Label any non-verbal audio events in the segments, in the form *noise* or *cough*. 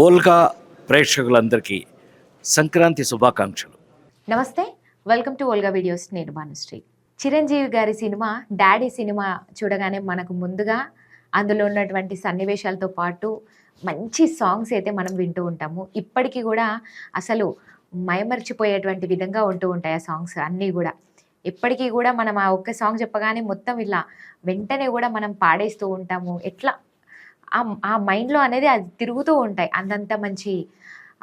ఓల్గా ప్రేక్షకులందరికీ సంక్రాంతి శుభాకాంక్షలు. నమస్తే వెల్కమ్ టు ఓల్గా వీడియోస్ నేను భానుశ్రీ చిరంజీవి గారి సినిమా డాడీ సినిమా చూడగానే మనకు ముందుగా అందులో ఉన్నటువంటి సన్నివేశాలతో పాటు మంచి సాంగ్స్ అయితే మనం వింటూ ఉంటాము. ఇప్పటికీ కూడా అసలు మైమర్చిపోయేటువంటి విధంగా ఉంటూ ఉంటాయి ఆ సాంగ్స్ అన్నీ కూడా. ఇప్పటికీ కూడా మనం ఆ ఒక్క సాంగ్ చెప్పగానే మొత్తం ఇలా వెంటనే కూడా మనం పాడేస్తూ ఉంటాము. ఎట్లా ఆ ఆ మైండ్లో అనేది అది తిరుగుతూ ఉంటాయి. అంతంత మంచి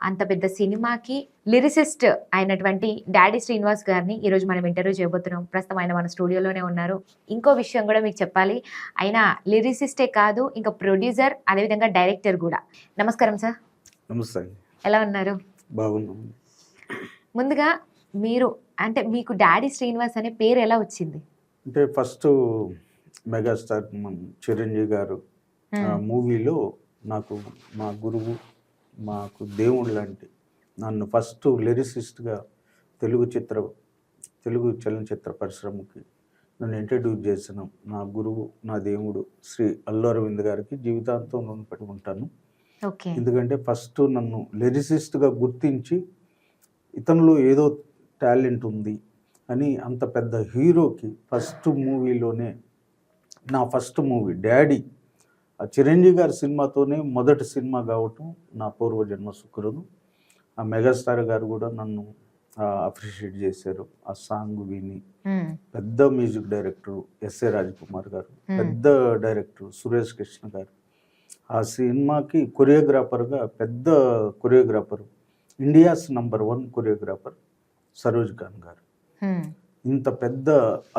అంత పెద్ద సినిమాకి లిరిసిస్ట్ అయినటువంటి డాడీ శ్రీనివాస్ గారిని ఈరోజు మనం ఇంటర్వ్యూ చేయబోతున్నాం. ప్రస్తుతం ఆయన మన స్టూడియోలోనే ఉన్నారు. ఇంకో విషయం కూడా మీకు చెప్పాలి. ఆయన లిరిసిస్టే కాదు ఇంకా ప్రొడ్యూసర్ అదేవిధంగా డైరెక్టర్ కూడా. నమస్కారం సార్. నమస్తే ఎలా ఉన్నారు? బాగున్నాం. ముందుగా మీరు అంటే మీకు డాడీ శ్రీనివాస్ అనే పేరు ఎలా వచ్చింది? అంటే ఫస్ట్ మెగాస్టార్ చిరంజీవి గారు మూవీలో నాకు మా గురువు మాకు దేవుడు లాంటి నన్ను ఫస్ట్ లిరిసిస్ట్గా తెలుగు చిత్ర తెలుగు చలనచిత్ర పరిశ్రమకి నన్ను ఇంట్రడ్యూస్ చేసిన నా గురువు నా దేవుడు శ్రీ అల్లు అరవింద్ గారికి జీవితాంతం రుణపడి ఉంటాను. ఎందుకంటే ఫస్ట్ నన్ను లిరిసిస్ట్గా గుర్తించి ఇతనిలో ఏదో టాలెంట్ ఉంది అని అంత పెద్ద హీరోకి ఫస్ట్ మూవీలోనే నా ఫస్ట్ మూవీ డాడీ ఆ చిరంజీవి గారి సినిమాతోనే మొదటి సినిమా కావటం నా పూర్వజన్మ సుకృతం. ఆ మెగాస్టార్ గారు కూడా నన్ను అప్రిషియేట్ చేశారు. ఆ సాంగ్ విని పెద్ద మ్యూజిక్ డైరెక్టర్ ఎస్ఏ రాజకుమార్ గారు పెద్ద డైరెక్టర్ సురేష్ కృష్ణ గారు. ఆ సినిమాకి కొరియోగ్రాఫర్గా పెద్ద choreographer India's number one choreographer Saroj Khan గారు. ఇంత పెద్ద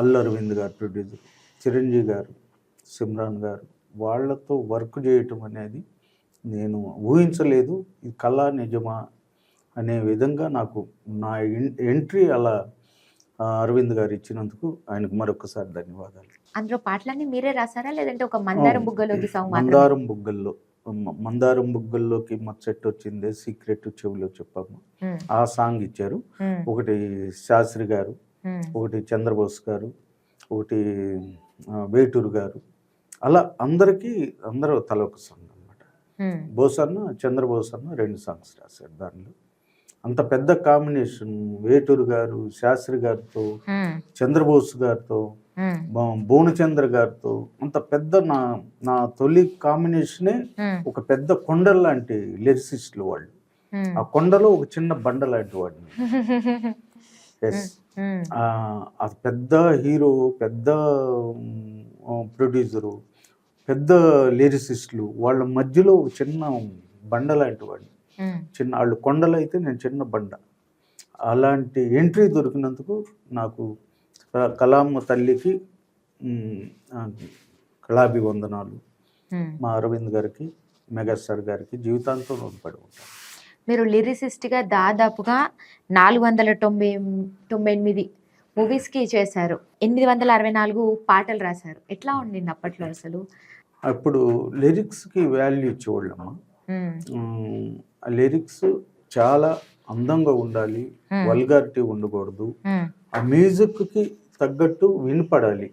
అల్లు అరవింద్ గారు ప్రొడ్యూసర్ చిరంజీవి గారు సిమ్రాన్ గారు వాళ్ళతో వర్క్ చేయటం అనేది నేను ఊహించలేదు. ఇది కళ నిజమా అనే విధంగా నాకు నా ఎంట్రీ అలా అరవింద్ గారు ఇచ్చినందుకు ఆయనకు మరొకసారి ధన్యవాదాలు. అందులో పాటలన్నీ మీరే రాసారా? లేదంటే ఒక మందారం. బుగ్గలోకి మాత్రమే? మందారం బుగ్గల్లో మందారం బుగ్గల్లోకి మచ్చట్టు వచ్చిందే సీక్రెట్ చెవిలో చెప్పాము ఆ సాంగ్ ఇచ్చారు. ఒకటి శాస్త్రి గారు ఒకటి చంద్రబోస్ గారు ఒకటి వేటూరు గారు అలా అందరికీ అందరూ తల ఒక సాంగ్ అనమాట బోస్ అన్న చంద్రబోస్ అన్న రెండు సాంగ్స్ రాశారు దానిలో. అంత పెద్ద కాంబినేషన్ వేటూరు గారు శాస్త్రి గారితో చంద్రబోస్ గారితో భువనచంద్ర గారితో అంత పెద్ద నా నా తొలి కాంబినేషనే ఒక పెద్ద కొండ లాంటి లిరిసిస్టులు వాళ్ళు. ఆ కొండలో ఒక చిన్న బండ లాంటి వాడిని. *laughs* ఎస్ ఉమ్, ఆ పెద్ద హీరో పెద్ద ప్రొడ్యూసరు పెద్ద లిరిసిస్టులు వాళ్ళ మధ్యలో చిన్న బండ లాంటి వాడిని. ఉమ్, చిన్న వాళ్ళు కొండలు అయితే నేను చిన్న బండ. అలాంటి ఎంట్రీ దొరికినందుకు నాకు క- కలాం తల్లికి మ్, ఆ, కళాభి వందనాలు ఉమ్. మా అరవింద్ గారికి మెగాస్టార్ గారికి జీవితాంతం రుణపడి ఉంటాను. మీరు లిరిసిస్ట్గా దాదాపుగా నాలుగు వందల తొంభై తొంభై ఎనిమిది మూవీస్కి చేశారు. ఎనిమిది వందల అరవై నాలుగు పాటలు రాశారు. ఎట్లా ఉండింది అప్పట్లో అసలు? అప్పుడు లిరిక్స్కి వాల్యూ ఇచ్చేవాళ్ళమ్మా. ఉమ్, మ్, ఆ లిరిక్స్ చాలా అందంగా ఉండాలి. వల్గారిటీ ఉండకూడదు. ఆ మ్యూజిక్కి తగ్గట్టు వినపడాలి.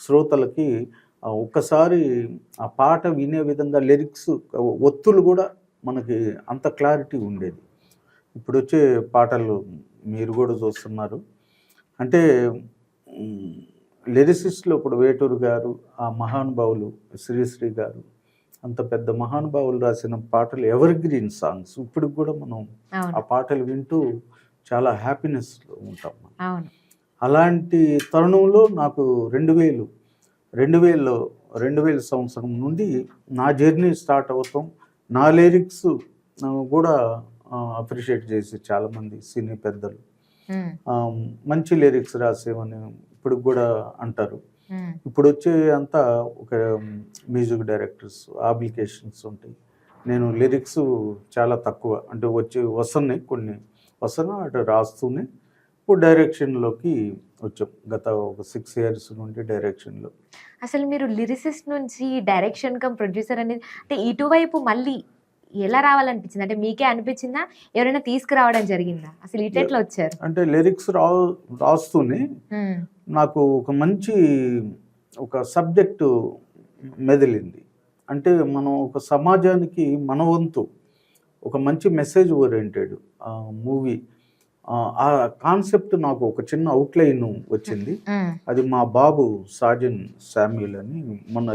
శ్రోతలకి ఒక్కసారి ఆ పాట వినే విధంగా లిరిక్స్ ఒత్తులు కూడా మనకి అంత క్లారిటీ ఉండేది. ఇప్పుడు వచ్చే పాటలు మీరు కూడా చూస్తున్నారు. అంటే లిరిసిస్ట్లో ఇప్పుడు వేటూరు గారు ఆ మహానుభావులు శ్రీశ్రీ గారు అంత పెద్ద మహానుభావులు రాసిన పాటలు ఎవర్ గ్రీన్ సాంగ్స్ ఇప్పుడు కూడా మనం ఆ పాటలు వింటూ చాలా హ్యాపీనెస్లో ఉంటాం మనం. అలాంటి తరుణంలో నాకు రెండు వేలు రెండు వేలు రెండు వేల సంవత్సరం నుండి నా జర్నీ స్టార్ట్ అవుతాం. నా లిరిక్స్ కూడా అప్రిషియేట్ చేసి చాలామంది సినీ పెద్దలు. మంచి లిరిక్స్ రాసేవని ఇప్పుడు కూడా అంటారు. ఇప్పుడు వచ్చే అంతా ఒక మ్యూజిక్ డైరెక్టర్స్ అప్లికేషన్స్ ఉంటాయి. నేను లిరిక్స్ చాలా తక్కువ అంటే వచ్చి వస్తున్నాయి కొన్ని వస్తున్నా అటు రాస్తూనే ఇప్పుడు డైరెక్షన్లోకి వచ్చాం. గత ఒక సిక్స్ ఇయర్స్ నుండి డైరెక్షన్లో అసలు మీరు లిరిసిస్ట్ నుంచి డైరెక్షన్ కమ్ ప్రొడ్యూసర్ అనేది అంటే ఇటువైపు మళ్ళీ ఎలా రావాలనిపించింది? అంటే మీకే అనిపించిందా? ఎవరైనా తీసుకురావడం జరిగిందా? అసలు ఇటు ఎట్లా వచ్చారు? అంటే లిరిక్స్ రా రాస్తూనే నాకు ఒక మంచి ఒక సబ్జెక్టు మెదిలింది. అంటే మనం ఒక సమాజానికి మన వంతు ఒక మంచి మెసేజ్ ఓరియంటెడ్ మూవీ ఆ కాన్సెప్ట్ నాకు ఒక చిన్న అవుట్లైన్ వచ్చింది. అది మా బాబు సాజన్ శామ్యుల్ అని మొన్న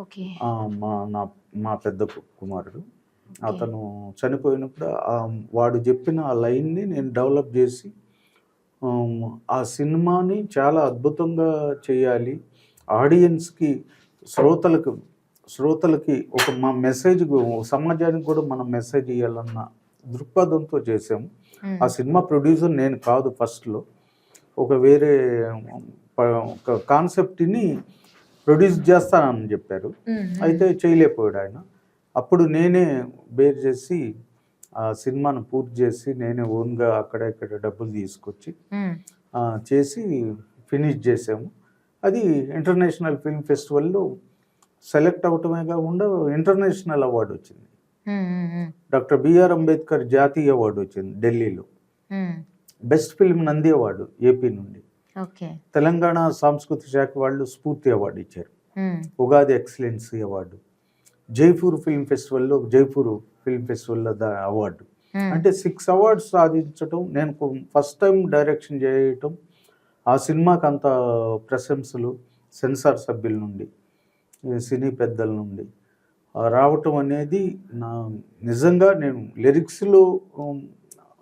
ఓకే. ఆ, మా నా మా పెద్ద కుమారుడు. అతను చనిపోయినప్పుడు వాడు చెప్పిన ఆ లైన్ని నేను డెవలప్ చేసి ఆ సినిమాని చాలా అద్భుతంగా చేయాలి. ఆడియన్స్కి శ్రోతలకు శ్రోతలకి ఒక మా మెసేజ్ సమాజానికి కూడా మనం మెసేజ్ ఇవ్వాలన్న దృక్పథంతో చేసాము. ఆ సినిమా ప్రొడ్యూసర్ నేను కాదు ఫస్ట్లో ఒక వేరే ఒక కాన్సెప్ట్ని ప్రొడ్యూస్ చేస్తానని చెప్పారు. అయితే చేయలేకపోయాడు ఆయన అప్పుడు నేనే బేర్ చేసి ఆ సినిమాను పూర్తి చేసి నేనే ఓన్గా అక్కడ ఇక్కడ డబ్బులు తీసుకొచ్చి చేసి ఫినిష్ చేసాము అది ఇంటర్నేషనల్ ఫిల్మ్ ఫెస్టివల్లో సెలెక్ట్ అవటమే కాకుండా ఇంటర్నేషనల్ అవార్డు వచ్చింది. డాక్టర్ బిఆర్ అంబేద్కర్ జాతీయ అవార్డు వచ్చింది ఢిల్లీలో. Best film Nandi award AP నుండి. తెలంగాణ సాంస్కృతిక శాఖ వాళ్ళు స్ఫూర్తి అవార్డు ఇచ్చారు. Ugadi excellency award. Jaipur film ఫెస్టివల్లో Jaipur film ఫెస్టివల్లో ద అవార్డు. అంటే సిక్స్ అవార్డ్స్ సాధించడం నేను ఫస్ట్ టైం డైరెక్షన్ చేయటం ఆ సినిమాకి అంత ప్రశంసలు సెన్సార్ సభ్యుల నుండి సినీ పెద్దల నుండి. రావటం అనేది నా నిజంగా నేను లిరిక్స్లో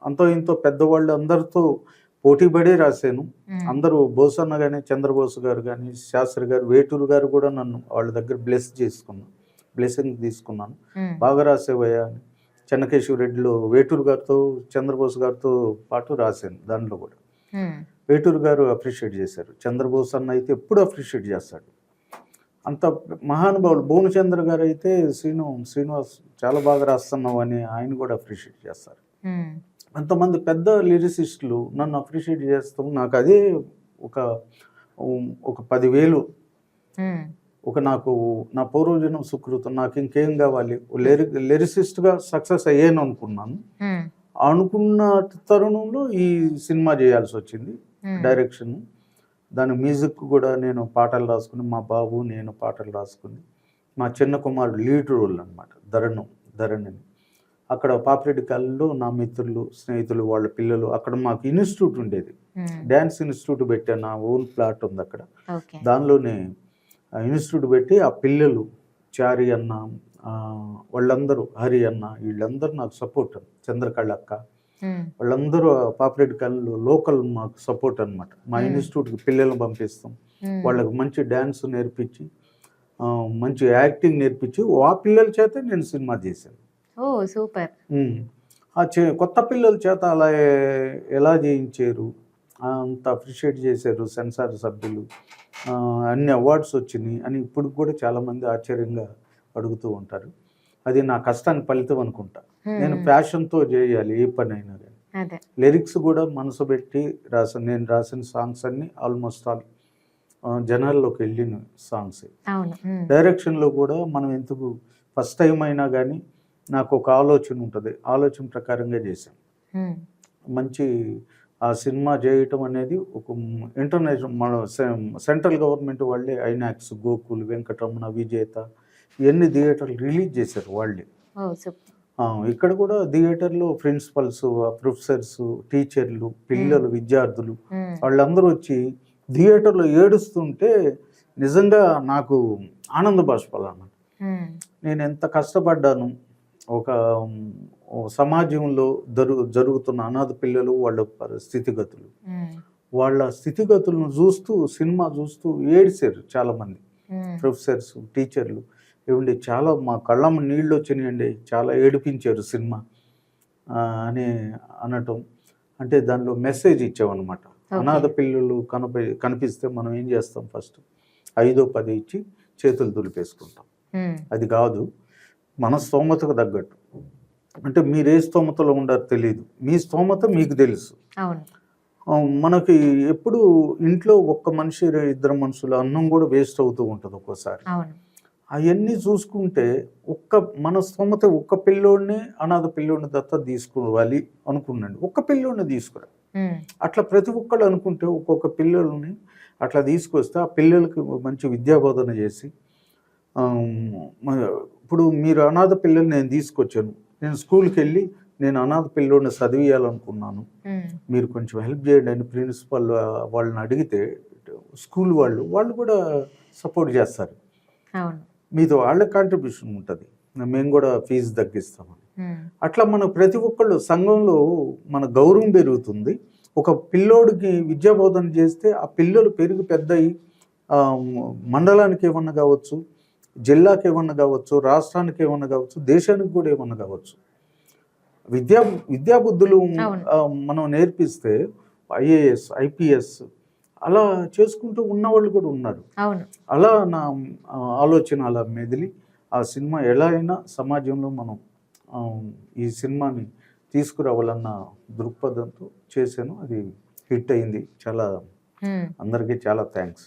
అంతో ఇంతో పెద్దవాళ్ళు అందరితో పోటీపడే రాశాను. అందరూ బోసన్న కానీ చంద్రబోస్ గారు కానీ శాస్త్రి గారు వేటూరు గారు కూడా నన్ను వాళ్ళ దగ్గర బ్లెస్ చేసుకున్నాను బ్లెస్సింగ్ తీసుకున్నాను. బాగా రాసేవయ్యా అని చెన్నకేశ్వర రెడ్డిలో వేటూరు గారితో చంద్రబోస్ గారితో పాటు రాశాను దానిలో కూడా. వేటూరు గారు అప్రిషియేట్ చేశారు చంద్రబోస్ అన్న అయితే ఎప్పుడు అప్రిషియేట్ చేస్తాడు అంత మహానుభావులు భువనచంద్ర గారు అయితే శ్రీను శ్రీనివాస్ చాలా బాగా రాస్తున్నావు అని ఆయన కూడా అప్రిషియేట్ చేస్తారు. అంతమంది పెద్ద లిరిసిస్టులు నన్ను అప్రిషియేట్ చేస్తాం నాకు అదే ఒక ఒక పదివేలు. ఒక నాకు నా పూర్వజనం సుకృతం నాకు ఇంకేం కావాలి లిరి లిరిసిస్ట్గా సక్సెస్ అయ్యాను అనుకున్నాను. అనుకున్న తరుణంలో ఈ సినిమా చేయాల్సి వచ్చింది. డైరెక్షన్ దాని మ్యూజిక్ కూడా నేను పాటలు రాసుకుని మా బాబు నేను పాటలు రాసుకుని మా చిన్న కుమారుడు లీడ్ రోల్ అనమాట ధరణం ధరణిని అక్కడ పాపిరెడ్డి కాలంలో నా మిత్రులు స్నేహితులు వాళ్ళ పిల్లలు అక్కడ మాకు ఇన్స్టిట్యూట్ ఉండేది. డ్యాన్స్ ఇన్స్టిట్యూట్ పెట్టాను నా ఓన్ ప్లాట్ ఉంది అక్కడ దానిలోనే ఆ ఇన్స్టిట్యూట్ పెట్టి ఆ పిల్లలు చారి అన్న వాళ్ళందరూ హరి అన్న వీళ్ళందరూ నాకు సపోర్ట్ చంద్రకళ అక్క. వాళ్ళందరూ ఆ పాపిరెడ్డి కాలంలో లోకల్ మాకు సపోర్ట్ అనమాట మా. ఇన్స్టిట్యూట్కి పిల్లల్ని పంపిస్తాం. వాళ్ళకి మంచి డ్యాన్స్ నేర్పించి మంచి యాక్టింగ్ నేర్పించి ఆ పిల్లల చేత నేను సినిమా చేశాను ఓ సూపర్. ఆ చే కొత్త పిల్లల చేత అలా ఎలా చేయించారు? అంత అప్రిషియేట్ చేశారు సెన్సార్ సభ్యులు. అన్ని అవార్డ్స్ వచ్చినాయి అని ఇప్పుడు కూడా చాలామంది ఆశ్చర్యంగా అడుగుతూ ఉంటారు. అది నా కష్టానికి ఫలితం అనుకుంటా. నేను. ప్యాషన్తో చేయాలి ఏ పని అయినా కానీ లిరిక్స్ కూడా మనసు పెట్టి రాసాను నేను రాసిన సాంగ్స్ అన్ని ఆల్మోస్ట్ ఆల్ జనాల్లోకి వెళ్ళిన సాంగ్స్. డైరెక్షన్లో కూడా మనం ఎందుకు ఫస్ట్ టైం అయినా కానీ నాకు ఒక ఆలోచన ఉంటుంది. ఆలోచన ప్రకారంగా చేశాం. మంచి ఆ సినిమా చేయటం అనేది ఒక ఇంటర్నేషనల్ మన సెంట్రల్ గవర్నమెంట్ వాళ్ళే ఐనాక్స్ గోకుల్ వెంకటరమణ విజేత ఇవన్నీ థియేటర్లు రిలీజ్ చేశారు వాళ్ళే ఇక్కడ కూడా థియేటర్లో ప్రిన్సిపల్స్ ప్రొఫెసర్స్ టీచర్లు పిల్లలు విద్యార్థులు. వాళ్ళందరూ వచ్చి థియేటర్లో ఏడుస్తుంటే నిజంగా నాకు ఆనంద బాష్పాలు అన్నమాట. నేను ఎంత కష్టపడ్డాను ఒక సమాజంలో జరు జరుగుతున్న అనాథ పిల్లలు వాళ్ళ స్థితిగతులు. వాళ్ళ స్థితిగతులను చూస్తూ సినిమా చూస్తూ ఏడిశారు చాలామంది. ప్రొఫెసర్స్ టీచర్లు ఏమండి చాలా మా కళ్ళమ్మ నీళ్ళు వచ్చినాయండి. చాలా ఏడిపించారు సినిమా. అని అనటం. అంటే దానిలో మెసేజ్ ఇచ్చామన్నమాట. అనాథ పిల్లలు కనపి కనిపిస్తే మనం ఏం చేస్తాం ఫస్ట్? ఐదో పది ఇచ్చి చేతులు దులిపేసుకుంటాం. అది కాదు. మన స్తోమతకు తగ్గట్టు. అంటే మీరు ఏ స్తోమతలో ఉండారో తెలియదు మీ స్తోమత మీకు తెలుసు. మనకి ఎప్పుడు ఇంట్లో ఒక్క మనిషి ఇద్దరు మనుషులు అన్నం కూడా వేస్ట్ అవుతూ ఉంటుంది ఒక్కోసారి. అవన్నీ చూసుకుంటే ఒక్క మన స్తోమత ఒక్క పిల్లోడిని అనాథ పిల్లోడిని దత్త తీసుకోవాలి అనుకున్నాండి. ఒక్క పిల్లోడిని తీసుకురా. అట్లా ప్రతి ఒక్కళ్ళు అనుకుంటే ఒక్కొక్క పిల్లల్ని అట్లా తీసుకొస్తే ఆ పిల్లలకి మంచి విద్యాబోధన చేసి ఇప్పుడు మీరు అనాథ పిల్లల్ని నేను తీసుకొచ్చాను. నేను స్కూల్కి వెళ్ళి నేను అనాథ పిల్లోడిని చదివియాలనుకున్నాను. మీరు కొంచెం హెల్ప్ చేయండి అని ప్రిన్సిపల్ వాళ్ళని అడిగితే స్కూల్ వాళ్ళు వాళ్ళు కూడా సపోర్ట్ చేస్తారు. అవును. మీతో వాళ్ళ కాంట్రిబ్యూషన్ ఉంటుంది. మేము కూడా ఫీజు తగ్గిస్తామని. అట్లా మన ప్రతి ఒక్కళ్ళు సంఘంలో మన గౌరవం పెరుగుతుంది. ఒక పిల్లోడికి విద్యాబోధన చేస్తే ఆ పిల్లలు పెరిగి పెద్దయి మండలానికి ఏమన్నా కావచ్చు జిల్లాకి ఏమన్నా కావచ్చు రాష్ట్రానికి ఏమన్నా కావచ్చు దేశానికి కూడా ఏమన్నా కావచ్చు. విద్యా విద్యాబుద్ధులు మనం నేర్పిస్తే ఐఏఎస్ ఐపీఎస్ అలా చేసుకుంటూ ఉన్నవాళ్ళు కూడా ఉన్నారు. అలా నా ఆలోచన అలా మెదిలి ఆ సినిమా ఎలా అయినా సమాజంలో మనం ఈ సినిమాని తీసుకురావాలన్న దృక్పథంతో చేశాను. అది హిట్ అయింది. చాలా. అందరికీ చాలా థ్యాంక్స్.